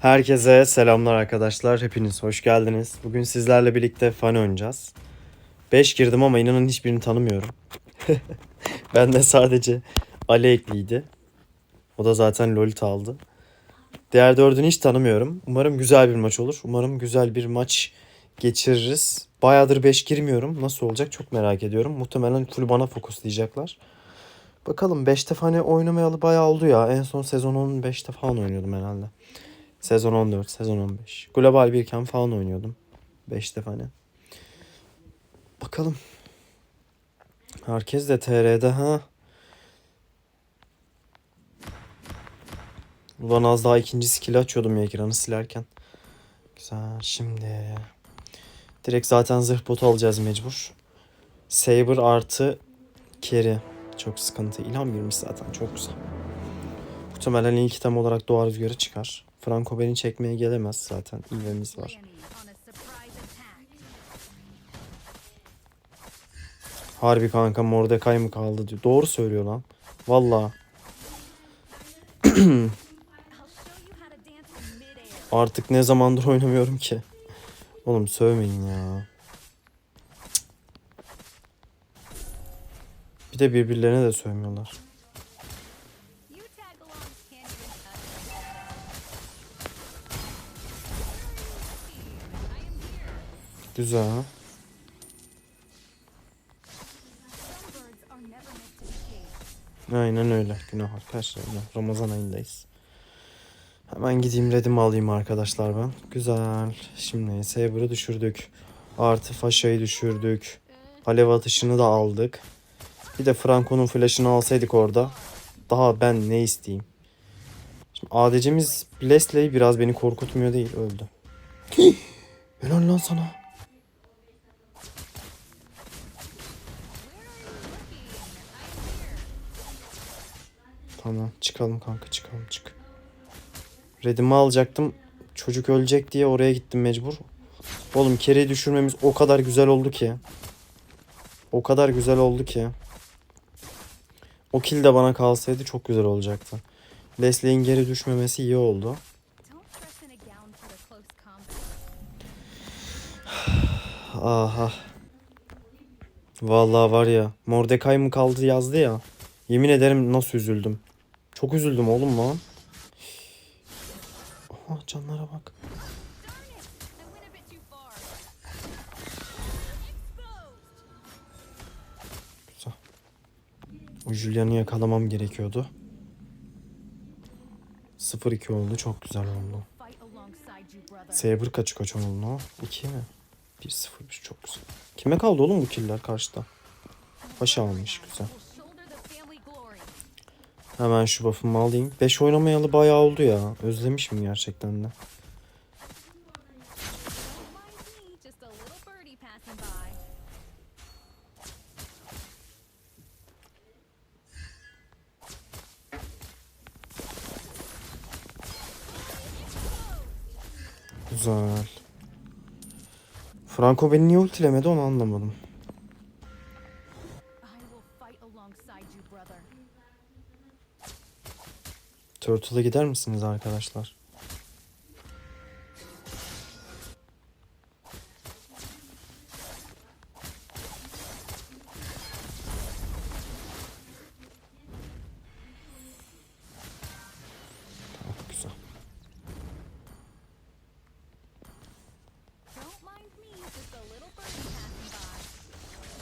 Herkese selamlar arkadaşlar. Hepiniz hoş geldiniz. Bugün sizlerle birlikte fan oynayacağız. 5 girdim ama inanın hiçbirini tanımıyorum. ben de sadece Ali ekliydi. O da zaten Lolita aldı. Diğer dördünü hiç tanımıyorum. Umarım güzel bir maç olur. Umarım güzel bir maç geçiririz. Bayağıdır 5 girmiyorum. Nasıl olacak çok merak ediyorum. Muhtemelen full bana fokuslayacaklar. Bakalım 5'te hani oynamayalı bayağı oldu ya. En son sezon 15'te falan oynuyordum herhalde. Sezon 14, sezon 15. Global birken falan oynuyordum. 5'te falan. Bakalım. Herkes de TR'de ha. Ulan az daha ikinci skill açıyordum ya ekranı silerken. Güzel şimdi. Direkt zaten zırh botu alacağız mecbur. Saber artı carry. Çok sıkıntı. İlham girmiş zaten çok güzel. Muhtemelen ilk item olarak doğa rüzgarı çıkar. Franco beni çekmeye gelemez zaten. İlvemiz var. Harbi kanka Mordecai mı kaldı diyor. Doğru söylüyor lan. Valla. Artık ne zamandır oynamıyorum ki. Oğlum sövmeyin ya. Bir de birbirlerine de sövmüyorlar. Güzel. Aynen öyle. Günah arkadaşlar. Ramazan ayındayız. Hemen gideyim redimi alayım arkadaşlar ben. Güzel. Şimdi Saber'ı düşürdük. Artı Faşa'yı düşürdük. Alev atışını da aldık. Bir de Franco'nun flash'ını alsaydık orada. Daha ben ne isteyeyim. Şimdi ADC'miz Lesley biraz beni korkutmuyor değil. Öldü. Helal lan sana. Tamam çıkalım kanka çıkalım çık. Redimi alacaktım. Çocuk ölecek diye oraya gittim mecbur. Oğlum kereyi düşürmemiz o kadar güzel oldu ki. O kadar güzel oldu ki. O kill de bana kalsaydı çok güzel olacaktı. Leslie'in geri düşmemesi iyi oldu. Aha. Vallahi var ya. Mordecai mı kaldı yazdı ya. Yemin ederim nasıl üzüldüm. Çok üzüldüm oğlum lan. Aha canlara bak. Güzel. O Julian'ı yakalamam gerekiyordu. 0-2 oldu. Çok güzel oldu. Saber kaç kaç oldu? 2 mi? 1-0 çok güzel. Kime kaldı oğlum bu killer karşıda? Paşa almış güzel. Hemen şu buff'ımı alayım. 5 oynamayalı bayağı oldu ya. Özlemişim gerçekten de. Güzel. Franco beni niye ultilemedi onu anlamadım. Turtle'a gider misiniz arkadaşlar?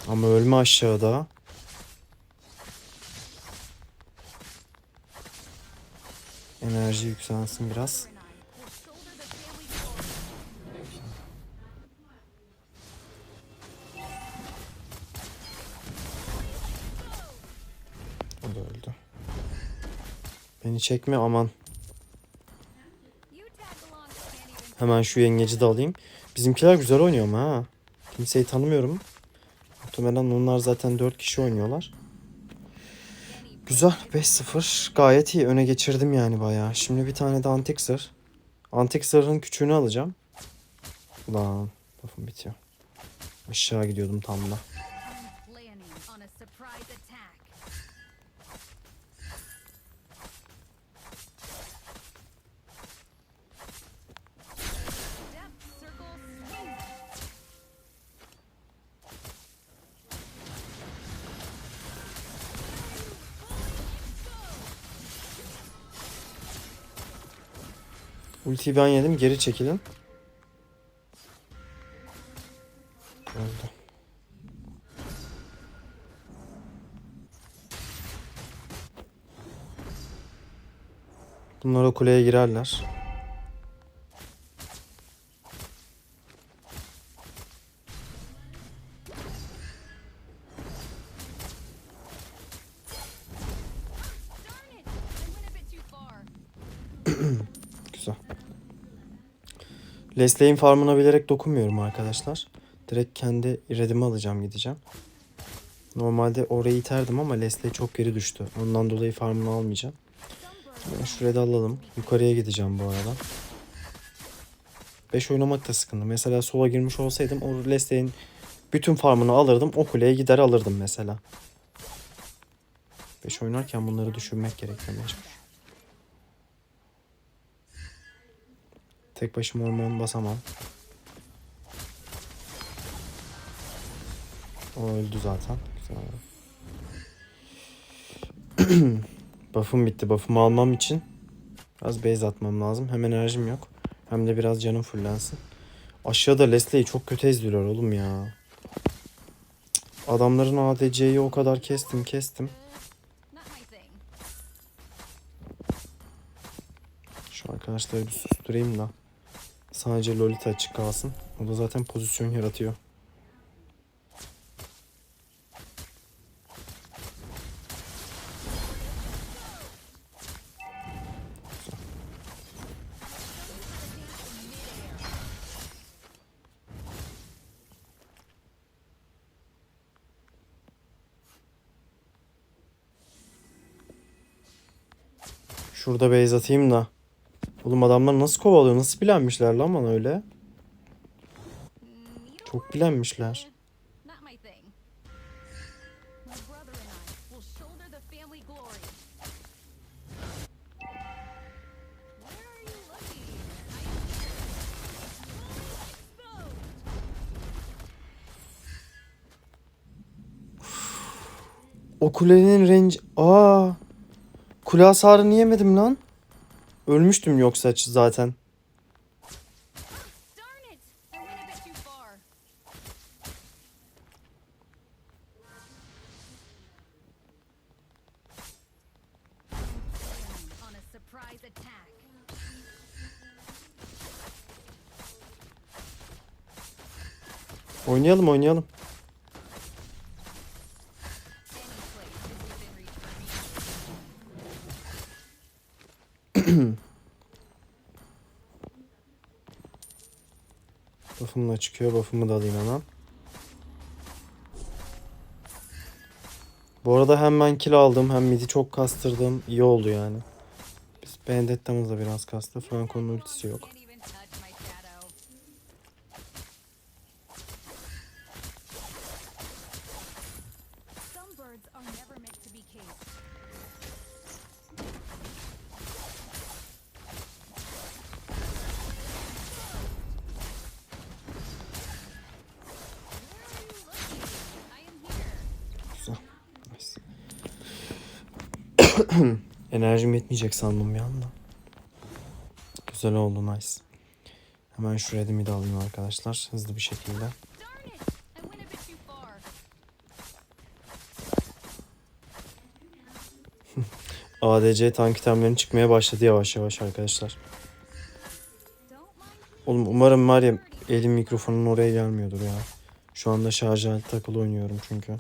Ama ölme aşağıda. Yükselsin biraz. O da öldü. Beni çekme aman. Hemen şu yengeci de alayım. Bizimkiler güzel oynuyor ama ha. Kimseyi tanımıyorum. Muhtemelen onlar zaten 4 kişi oynuyorlar. Güzel 5-0 gayet iyi öne geçirdim yani bayağı. Şimdi bir tane de antik zırh. Antik zırhın küçüğünü alacağım. Lan lafım bitiyor. Aşağı gidiyordum tam da. Ultiyi ben yedim. Geri çekilin. Öldü. Bunlar o kuleye girerler. Leslie'in farmına bilerek dokunmuyorum arkadaşlar. Direkt kendi iradimi alacağım gideceğim. Normalde orayı iterdim ama Leslie çok geri düştü. Ondan dolayı farmını almayacağım. Ben şuraya da alalım. Yukarıya gideceğim bu arada. 5 oynamak da sıkıntı. Mesela sola girmiş olsaydım o Leslie'in bütün farmını alırdım. O kuleye gider alırdım mesela. 5 oynarken bunları düşünmek gerekiyor. Tek başıma orman basamam. O öldü zaten. Güzel. Buff'ım bitti. Buff'ımı almam için biraz base atmam lazım. Hem enerjim yok. Hem de biraz canım fullensin. Aşağıda Leslie'yi çok kötü ezdiler oğlum ya. Adamların ADC'yi o kadar kestim kestim. Şu arkadaşları bir susturayım da. Sadece Lolita açık kalsın. O da zaten pozisyon yaratıyor. Şurada base atayım da. Oğlum adamlar nasıl kovalıyor? Nasıl bilenmişler lan bana öyle? Çok bilenmişler. O kulenin range... Aa! Kule hasarını yemedim lan. Ölmüştüm yoksa zaten. Darn it! Buff'ımla çıkıyor. Buff'ımı da alayım hemen. Bu arada hem ben kill aldım hem midi çok kastırdım. İyi oldu yani. Biz Bendetta'mız da biraz kastı. Franco'nun ultisi yok. Enerjim yetmeyecek sandım bir anda. Güzel oldu nice. Hemen şuraya da mid alayım arkadaşlar. Hızlı bir şekilde. ADC tank itemlerin çıkmaya başladı yavaş yavaş arkadaşlar. Oğlum umarım var ya elim mikrofonun oraya gelmiyordur ya. Şu anda şarj aleti takılı oynuyorum çünkü.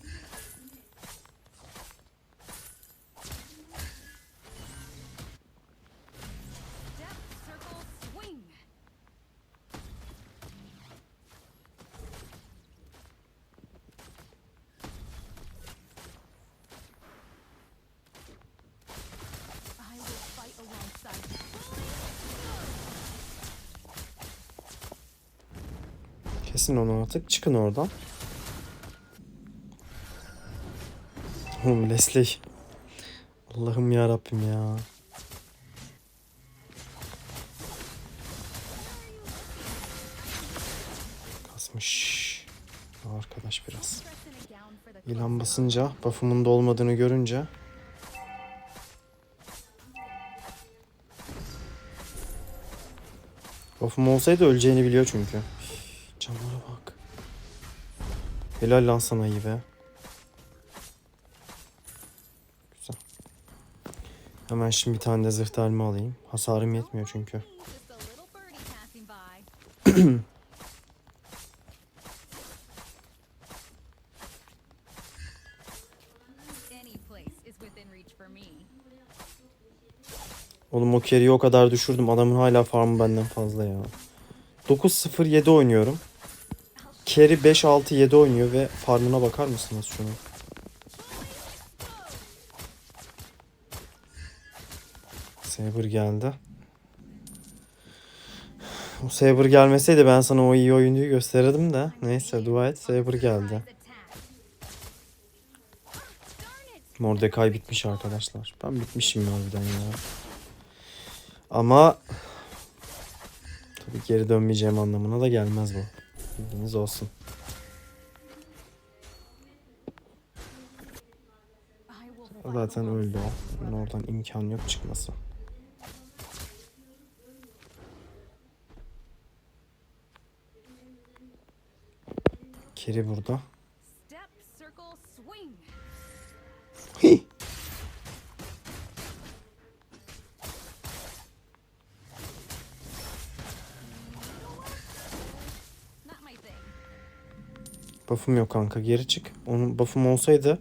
Kesin onu artık. Çıkın oradan. Oğlum Leslie. Allah'ım ya Rabbim ya. Kasmış. Arkadaş biraz. İlan basınca buff'ımın da olmadığını görünce Buff'um olsaydı öleceğini biliyor çünkü. Üf, Canlara bak. Helal lan sana iyi be. Güzel. Hemen şimdi bir tane de zırh delme alayım. Hasarım yetmiyor çünkü. Oğlum o carry'i o kadar düşürdüm. Adamın hala farmı benden fazla ya. 9-0-7 oynuyorum. Carry 5-6-7 oynuyor ve farmına bakar mısınız şunu? Saber geldi. O Saber gelmeseydi ben sana o iyi oyuncuyu gösterirdim de. Neyse dua et Saber geldi. Mordecai bitmiş arkadaşlar. Ben bitmişim harbiden ya. Ama tabii geri dönmeyeceğim anlamına da gelmez bu. Bilginiz olsun. Zaten öldü o. Oradan imkan yok çıkması. Keri burada. Buff'um yok kanka geri çık. Onun buff'um olsaydı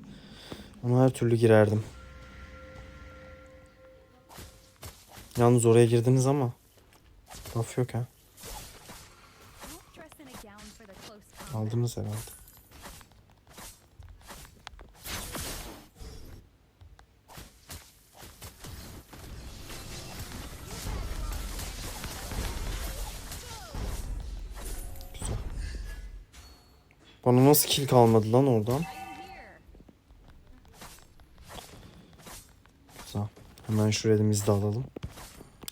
ona her türlü girerdim. Yalnız oraya girdiniz ama buff yok ha. Don't dress nasıl kill kalmadı lan oradan? Güzel. Hemen şu redimizi de alalım.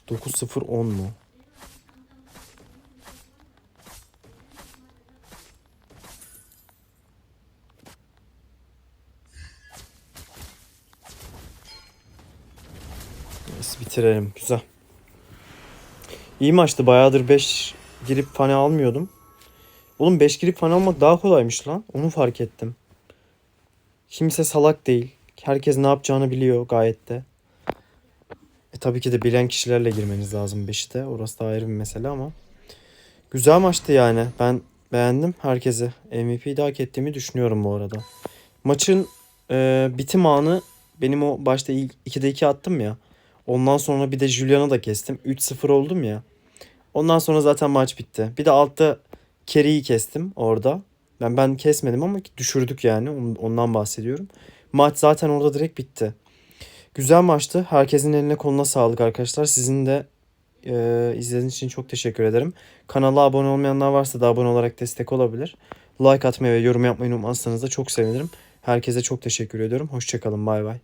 9-0-10 mu? Neyse bitirelim. Güzel. İyi maçtı. Bayağıdır 5 girip fane almıyordum. Oğlum 5 girip fane almak daha kolaymış lan. Onu fark ettim. Kimse salak değil. Herkes ne yapacağını biliyor gayet de. E tabii ki de bilen kişilerle girmeniz lazım 5'i de. Orası da ayrı bir mesele ama. Güzel maçtı yani. Ben beğendim herkese. MVP'yi de hak ettiğimi düşünüyorum bu arada. Maçın e, bitim anı benim o başta ilk 2'de 2 attım ya. Ondan sonra bir de Julian'ı da kestim. 3-0 oldum ya. Ondan sonra zaten maç bitti. Bir de altta Kerry'i kestim orada. Ben ben kesmedim ama düşürdük yani. On- Ondan bahsediyorum. Maç zaten orada direkt bitti. Güzel maçtı. Herkesin eline koluna sağlık arkadaşlar. Sizin de e, izlediğiniz için çok teşekkür ederim. Kanala abone olmayanlar varsa da abone olarak destek olabilir. Like atmayı ve yorum yapmayı unutmazsanız da çok sevinirim. Herkese çok teşekkür ediyorum. Hoşçakalın. Bay bay.